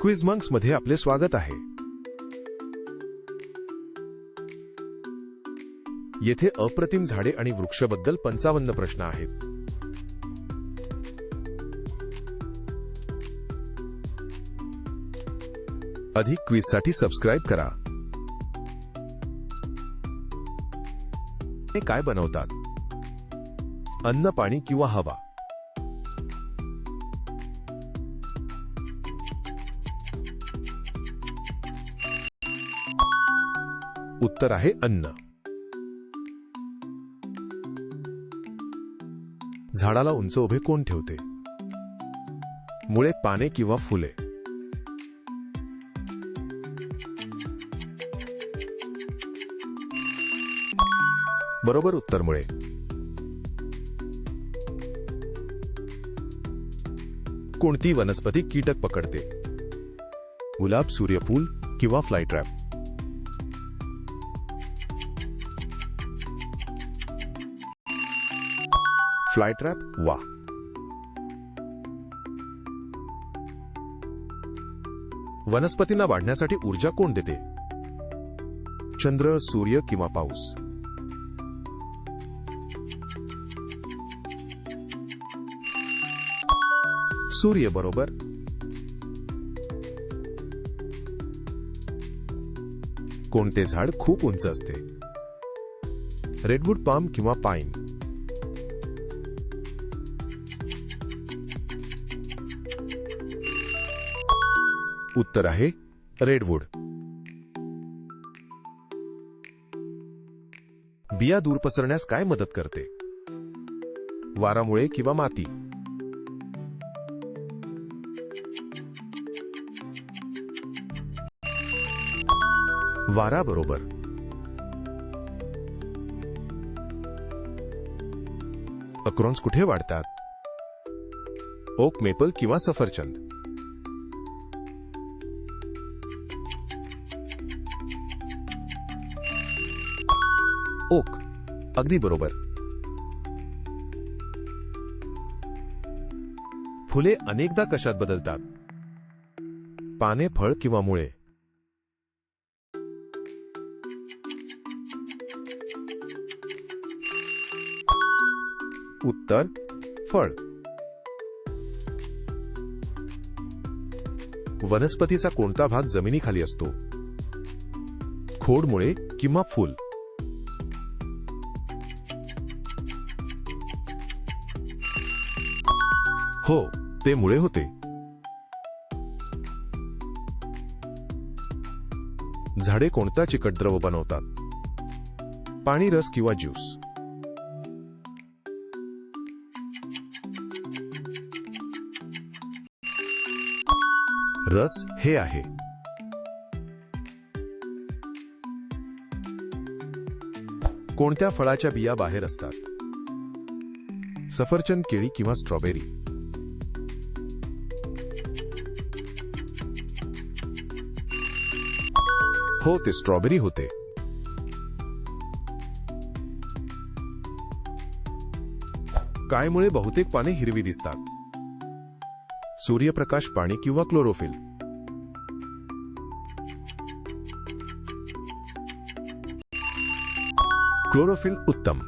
Quiz मंक्समध्ये आपले स्वागत आहे. येथे अप्रतिम झाडे आणि वृक्षबद्दल पंचावन्न प्रश्न आहेत. अधिक क्विजसाठी सबस्क्राईब करा. हे काय बनवतात? अन्न पाणी किंवा हवा? उत्तर आहे अन्न. झाडाला उंच उभे कोण ठेवते? मुळे पाने किंवा फुले. बरोबर उत्तर मुळे. कोणती वनस्पती कीटक पकडते? गुलाब सूर्यफूल किंवा फ्लाय फ्लाय ट्रॅप वा. वनस्पतींना वाढण्यासाठी ऊर्जा कोण देते? चंद्र सूर्य किंवा पाऊस? सूर्य बरोबर? कोणते झाड खूप उंच असते? रेडवूड पाम किंवा पाईन उत्तर आहे रेडवूड. बिया दूर पसरण्यास काय मदत करते? वारामुळे किंवा माती? वारा बरोबर अक्रॉन्स कुठे वाढतात? ओक मेपल किंवा सफरचंद? ओक. अगदी बरोबर. फुले अनेकदा कशात बदलतात? पाने फळ किंवा मुळे? उत्तर फळ. वनस्पतीचा कोणता भाग जमिनीखाली असतो? खोडमुळे किंवा फूल? हो ते मुळे होते. झाडे कोणता चिकट द्रव बनवतात? पाणी रस किंवा ज्यूस? रस हे आहे. कोणत्या फळाच्या बिया बाहेर असतात? सफरचंद केळी किंवा स्ट्रॉबेरी? हो ते स्ट्रॉबेरी होते. कायमुळे बहुतेक पाने हिरवी दिसतात. सूर्यप्रकाश पाणी किंवा क्लोरोफिल. क्लोरोफिल उत्तम.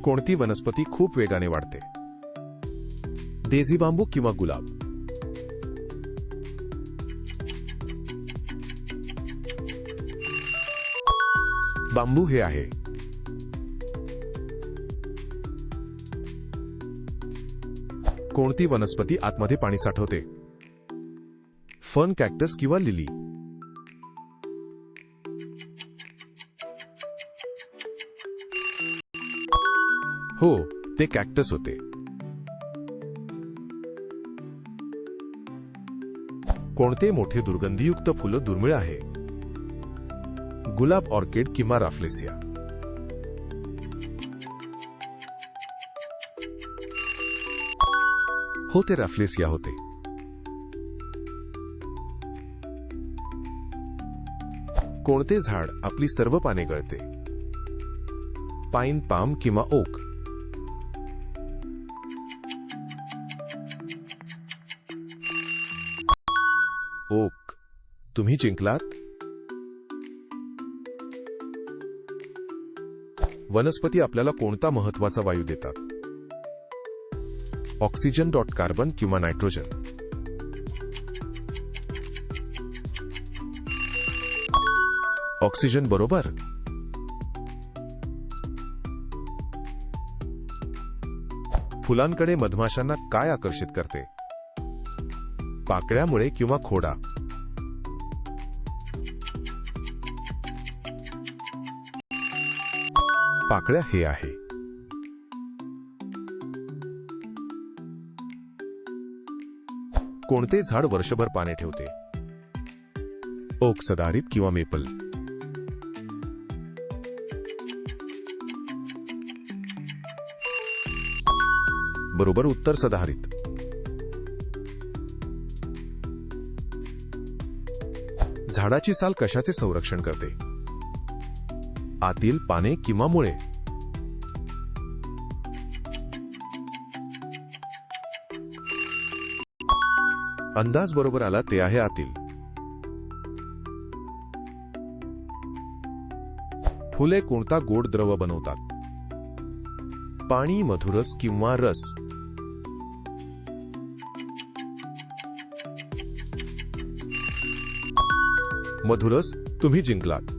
कोणती वनस्पती खूप वेगाने वाढते? डेझी बांबू किंवा गुलाब. बांबू हे आहे. कोणती वनस्पती आतमध्ये पाणी साठवते? फन कॅक्टस किंवा लिली? हो ते कॅक्टस होते. कोणते मोठे दुर्गंधीयुक्त फुलं दुर्मिळ आहे? गुलाब ऑर्किड किंवा राफ्लेसिया. होते राफ्लेसिया होते. कोणते झाड आपली सर्व पाने गळते? पाईन पाम किंवा ओक? ओक. तुम्ही जिंकलात? वनस्पती आपल्याला कोणता महत्त्वाचा वायू देतात? ऑक्सिजन डॉट कार्बन किंवा नायट्रोजन. ऑक्सिजन बरोबर? फुलांकडे मधमाशांना काय आकर्षित करते? पाकळ्यामुळे किंवा खोडा? पाकळ्या हे आहे. कोणते झाड वर्षभर पाने ठेवते? ओक सदाहरित किंवा मेपल? बरोबर उत्तर सदाहरित. झाडाची साल कशाचे संरक्षण करते? आतील पाने किंवा मुळे. अंदाज बरोबर आला ते आहे आतील. फुले कोणता गोड द्रव बनवतात? पाणी मधुरस किंवा रस? मधुरस तुम्ही जिंकलात.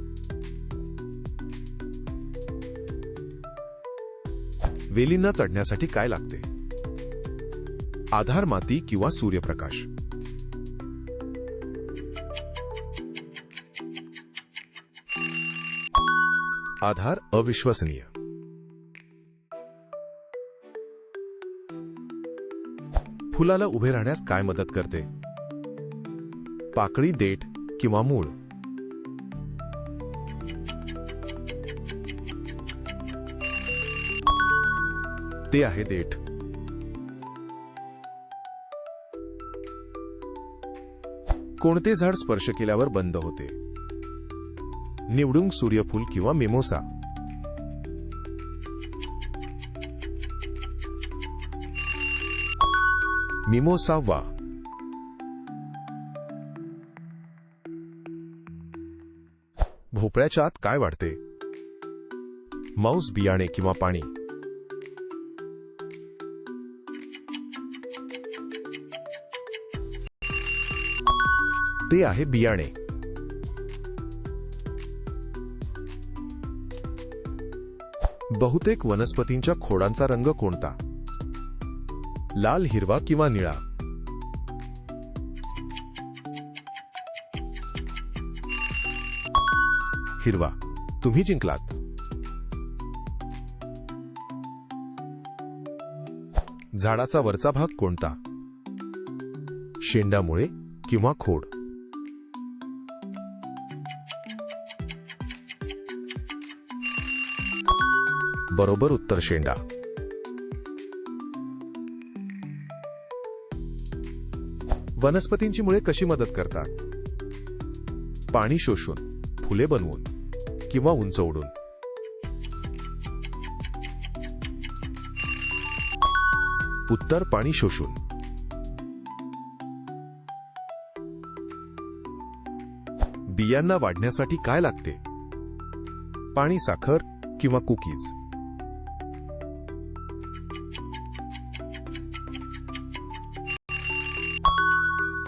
वेलींना चढण्यासाठी काय लागते? आधार माती किंवा सूर्यप्रकाश? आधार अविश्वसनीय. फुलाला उभे राहण्यास काय मदत करते? पाकळी देठ किंवा मूळ? ते आहे देठ. कोणते झाड स्पर्श केल्यावर बंद होते? निवडून सूर्यफूल किंवा मिमोसा? मिमोसा वा. भोपळ्याच्या आत काय वाढते? मांस बियाणे किंवा पाणी? ते आहे बियाणे. बहुतेक वनस्पतींच्या खोडांचा रंग कोणता? लाल हिरवा किंवा निळा? हिरवा. तुम्ही जिंकलात. झाडाचा वरचा भाग कोणता? शेंडामुळे किंवा खोड? बरोबर उत्तर शेंडा. वनस्पतींची मुळे कशी मदत करतात? पाणी शोषून फुले बनवून किंवा उंच उडून उत्तर पाणी शोषून. बियांना वाढण्यासाठी काय लागते? पाणी साखर किंवा कुकीज?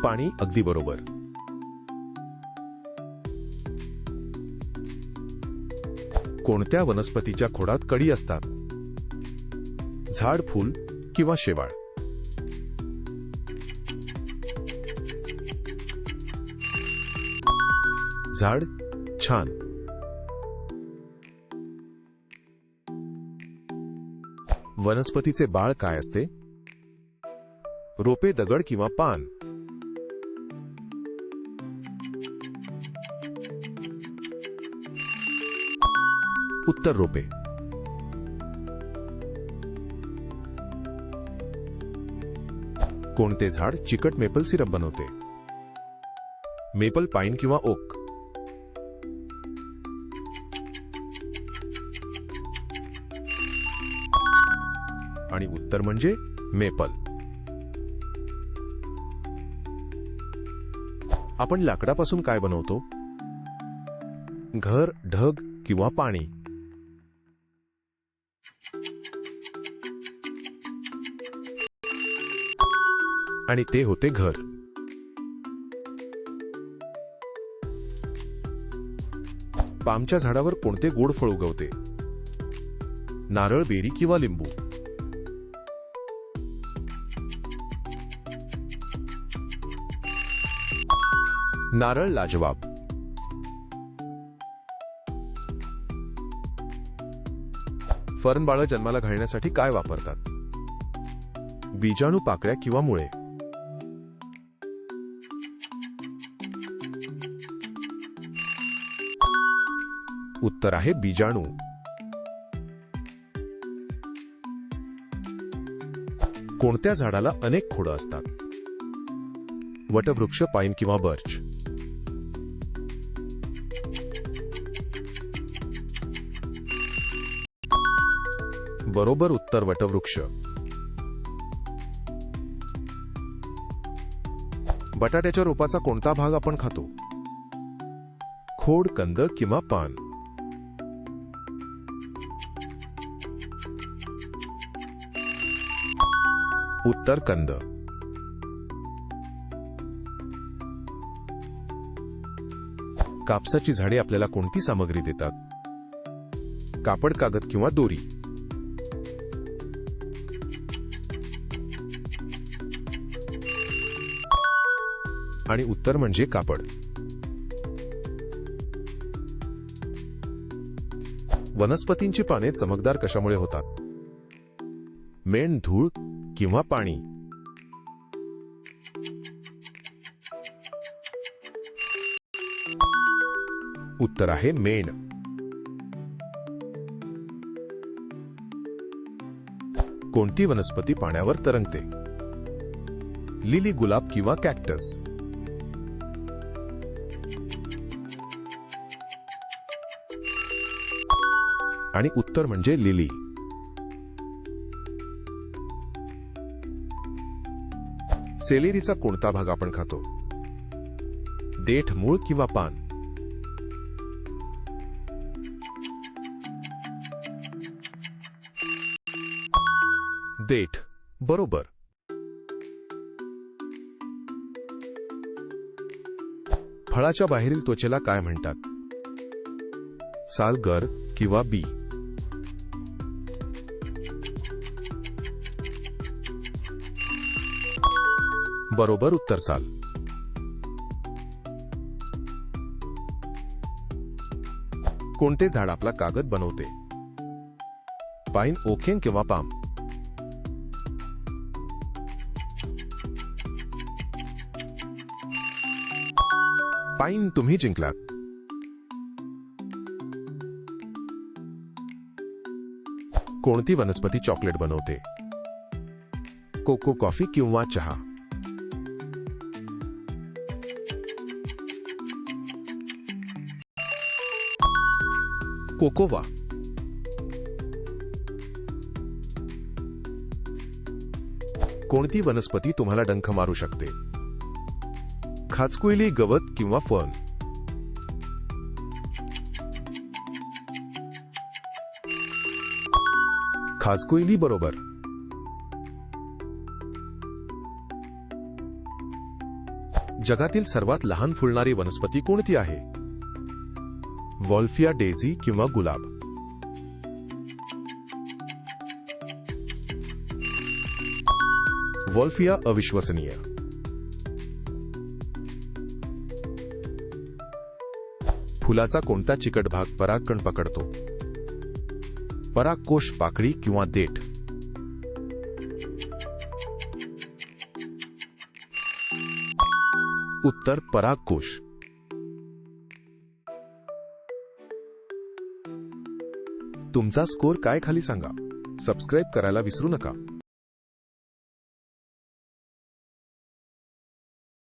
पाणी अगदी बरोबर. कोणत्या वनस्पतीच्या खोडात कडी असतात? झाड फूल किंवा शेवाळ? झाड छान. वनस्पतीचे बाळ काय असते? रोपे दगड किंवा पान. उत्तर रोपे. कोणते झाड चिकट मेपल सिरप बनवते? मेपल पाईन किंवा ओक? आणि उत्तर म्हणजे मेपल. आपण लाकडापासून काय बनवतो? घर ढग किंवा पाणी? आणि ते होते घर. पामच्या झाडावर कोणते गोड फळ उगवते? नारळ बेरी किंवा लिंबू? नारळ लाजवाब. फर्न बाळ जन्माला घालण्यासाठी काय वापरतात? बीजाणू पाकळ्या किंवा मुळे? उत्तर आहे बीजाणू. कोणत्या झाडाला अनेक खोडं असतात? वटवृक्ष पाईन किंवा बर्च. बरोबर उत्तर वटवृक्ष. बटाट्याच्या रोपाचा कोणता भाग आपण खातो? खोड कंद किंवा पान. उत्तर कंद. कापसाची झाडे आपल्याला कोणती सामग्री देतात? कापड कागद किंवा दोरी? आणि उत्तर म्हणजे कापड. वनस्पतींची पाने चमकदार कशामुळे होतात? मेण धूळ किंवा पाणी. उत्तर आहे मेण. कोणती वनस्पती पाण्यावर तरंगते? लिली गुलाब किंवा कॅक्टस. आणि उत्तर म्हणजे लिली. सेलेरीचा कोणता भाग आपण खातो? देठ मूळ किंवा पान? देठ बरोबर. फळाच्या बाहेरील त्वचेला काय म्हणतात? सालगर किंवा बी. बरोबर उत्तर साल. कोणते झाड आपला कागद बनवते? पाईन ओखेन किंवा पाम? पाईन तुम्ही जिंकलात. कोणती वनस्पती चॉकलेट बनवते? कोको कॉफी किंवा चहा? कोकोवा कोणती वनस्पती तुम्हाला डंख मारू शकते? खाचकुईली गवत किंवा फन खाचकुईली बरोबर. जगातील सर्वात लहान फुलणारी वनस्पती कोणती आहे? वॉल्फिया डेझी किंवा गुलाब. वॉल्फिया अविश्वसनीय. फुलाचा कोणता चिकट भाग परागकण पकडतो? परागकोश पाकळी किंवा देठ? उत्तर परागकोश तुमचा स्कोर काय खाली सांगा. सबस्क्राईब करायला विसरू नका.